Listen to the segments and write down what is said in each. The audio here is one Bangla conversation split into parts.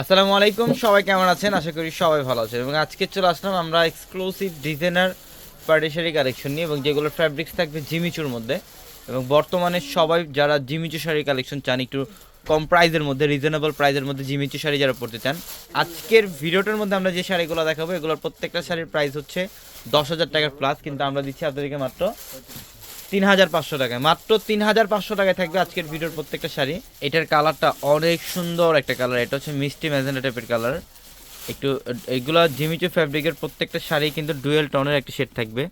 আসসালামু আলাইকুম, সবাই কেমন আছেন? আশা করি সবাই ভালো আছেন। এবং আজকে চলে আসলাম আমরা এক্সক্লুসিভ ডিজাইনার পার্টিশারি কালেকশন নিয়ে এবং যেগুলো ফ্যাব্রিক্স থাকবে জিমিচুর মধ্যে। এবং বর্তমানে সবাই যারা জিমিচু শাড়ি কালেকশন চান, একটু কম প্রাইজের মধ্যে রিজনেবল প্রাইজের মধ্যে জিমিচু শাড়ি যারা পড়তে চান, আজকের ভিডিওটার মধ্যে আমরা যে শাড়িগুলো দেখাবো, এগুলোর প্রত্যেকটা শাড়ির প্রাইস হচ্ছে দশ হাজার টাকার প্লাস কিন্তু আমরা দিচ্ছি আপনাদেরকে মাত্র তিন হাজার পাঁচশো টাকায়। মাত্র তিন হাজার পাঁচশো টাকায় থাকবে আজকের ভিডিওর প্রত্যেকটা শাড়ি। এটার কালারটা অনেক সুন্দর একটা কালার। এটা হচ্ছে মিষ্টি ম্যাজেন্ডা টাইপের কালার। একটু, এগুলো জিমিচু ফ্যাব্রিকের প্রত্যেকটা শাড়ি কিন্তু ডুয়েল টনের একটা শেড থাকবে।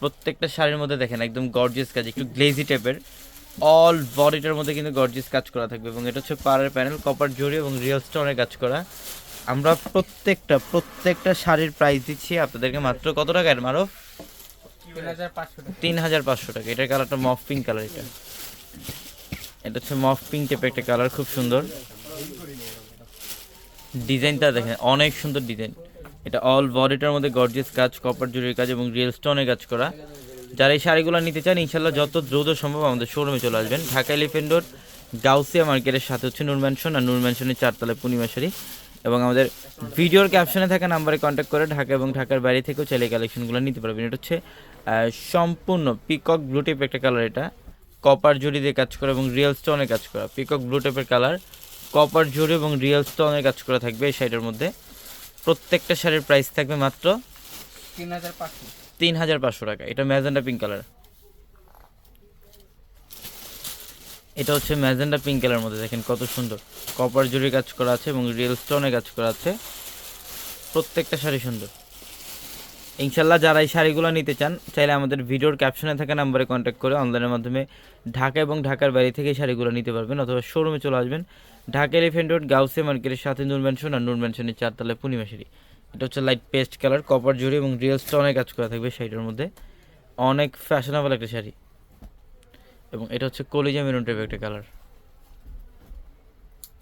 প্রত্যেকটা শাড়ির মধ্যে দেখেন, একদম গর্জিয়াস কাজ, একটু গ্লেজি টাইপের। অল বডিটার মধ্যে কিন্তু গর্জিয়াস কাজ করা থাকবে এবং এটা হচ্ছে পাড়ের প্যানেল কপার জড়ি এবং রিয়েল স্টোনের কাজ করা। আমরা প্রত্যেকটা প্রত্যেকটা শাড়ির প্রাইস দিচ্ছি। আপনাদেরকে মাত্র কত টাকার মারো তিন হাজার পাঁচশো টাকা। এটার কালারটা মফ পিঙ্ক কালার এটা। এটা হচ্ছে মফ পিঙ্ক টাইপের একটা কালার খুব সুন্দর। ডিজাইনটা দেখেন, অনেক সুন্দর ডিজাইন। এটা অল বডিটার মধ্যে গর্জিয়াস কাজ কপার জুড়ির কাজ এবং রিয়েল স্টোনের কাজ করা। যারা এই শাড়িগুলো নিতে চান ইনশাল্লাহ যত দ্রুত সম্ভব আমাদের শোরুমে চলে আসবেন। ঢাকা এলিফেন্ট রোড গাউসিয়া মার্কেটের সাথে হচ্ছে নূর ম্যানশন আর নূর ম্যানশনের চারতলায় পূর্ণিমা শাড়ি। এবং আমাদের ভিডিওর ক্যাপশনে থাকা নাম্বারে কন্ট্যাক্ট করে ঢাকা এবং ঢাকার বাইরে থেকেও চাইলে কালেকশনগুলো নিতে পারবেন। এটা হচ্ছে সম্পূর্ণ পিকক ব্লু টাইপের একটা কালার এটা। কপার জড়ি দিয়ে কাজ করা এবং রিয়েল স্টোনের কাজ করা। পিকক ব্লু টাইপের কালার কপার জড়ি এবং রিয়েল স্টোনের কাজ করা থাকবে এই শাড়িটার মধ্যে। প্রত্যেকটা শাড়ির প্রাইস থাকবে মাত্র তিন হাজার পাঁচশো তিন হাজার পাঁচশো টাকা। এটা ম্যাজেন্ডা পিঙ্ক কালার এটা হচ্ছে ম্যাজেন্ডা পিঙ্ক কালার মধ্যে। দেখেন কত সুন্দর। কপার জুড়ি কাজ করা আছে এবং রিয়েল স্টোনে কাজ করা আছে। প্রত্যেকটা শাড়ি সুন্দর। ইনশাল্লাহ যারা এই শাড়িগুলো নিতে চান, চাইলে আমাদের ভিডিওর ক্যাপশনে থাকা নাম্বারে কন্ট্যাক্ট করে অনলাইনের মাধ্যমে ঢাকা এবং ঢাকার বাইরে থেকে শাড়িগুলো নিতে পারবেন অথবা শোরুমে চলে আসবেন। ঢাকা এলিফেন্ট রোড গাউসে মার্কেটের সাথে নূর ম্যানশন আর নূর ম্যানশনের চারতলায় পূর্ণিমা শাড়ি। এটা হচ্ছে লাইট পেস্ট কালার কপার জুড়ি এবং রিয়েল স্টোনের কাজ করা থাকবে শাড়িটার মধ্যে। অনেক ফ্যাশনেবল একটা শাড়ি। এবং এটা হচ্ছে কলিজা মেরুন টাইপের একটা কালার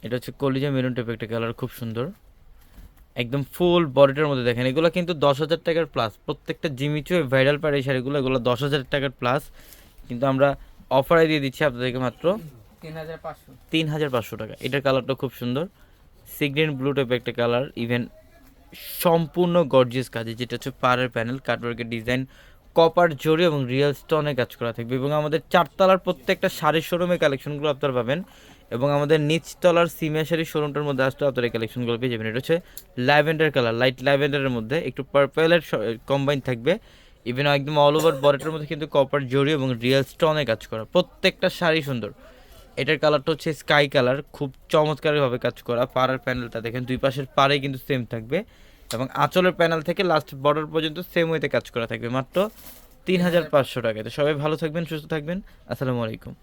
এটা হচ্ছে কলিজা মেরুন টাইপের একটা কালার খুব সুন্দর। একদম ফুল বডিটার মধ্যে দেখেন। এগুলো কিন্তু দশ হাজার টাকার প্লাস প্রত্যেকটা জিমিচু ভাইরাল পাড়ে এই শাড়িগুলো এগুলো দশ হাজার টাকার প্লাস কিন্তু আমরা অফারে দিয়ে দিচ্ছি আপনাদেরকে মাত্র তিন হাজার পাঁচশো। তিন হাজার পাঁচশো টাকা। এটার কালারটা খুব সুন্দর। সিগ্রিন ব্লু টাইপের একটা কালার ইভেন সম্পূর্ণ গর্জিয়াস কাজে যেটা হচ্ছে পাড়ের প্যানেল কাটওয়ার্কের ডিজাইন কপার জড়ি এবং রিয়েল স্টোনে কাজ করা থাকবে। এবং আমাদের চারতলার প্রত্যেকটা শাড়ির শোরুমে কালেকশনগুলো আপনারা পাবেন। এবং আমাদের নিচতলার সিমিয়া শোরুমটার মধ্যে আসলে আপনারা এই কালেকশনগুলো পেয়ে যাবেন। এটা হচ্ছে ল্যাভেন্ডার কালার লাইট ল্যাভেন্ডারের মধ্যে। একটু পার্পেলের কম্বাইন থাকবে। ইভেন একদম অল ওভার বডিটার মধ্যে কিন্তু কপার জড়ি এবং রিয়েল স্টোনে কাজ করা। প্রত্যেকটা শাড়ি সুন্দর। এটার কালারটা হচ্ছে স্কাই কালার খুব চমৎকারভাবে কাজ করা। পাড়ার প্যানেলটা দেখেন, দুই পাশের পাড়ে কিন্তু সেম থাকবে। এবং আঁচলের প্যানেল থেকে লাস্ট বর্ডার পর্যন্ত সেম ওয়েতে কাজ করা থাকবে। মাত্র তিন হাজার পাঁচশো টাকায়। তো সবাই ভালো থাকবেন, সুস্থ থাকবেন। আসসালামু আলাইকুম।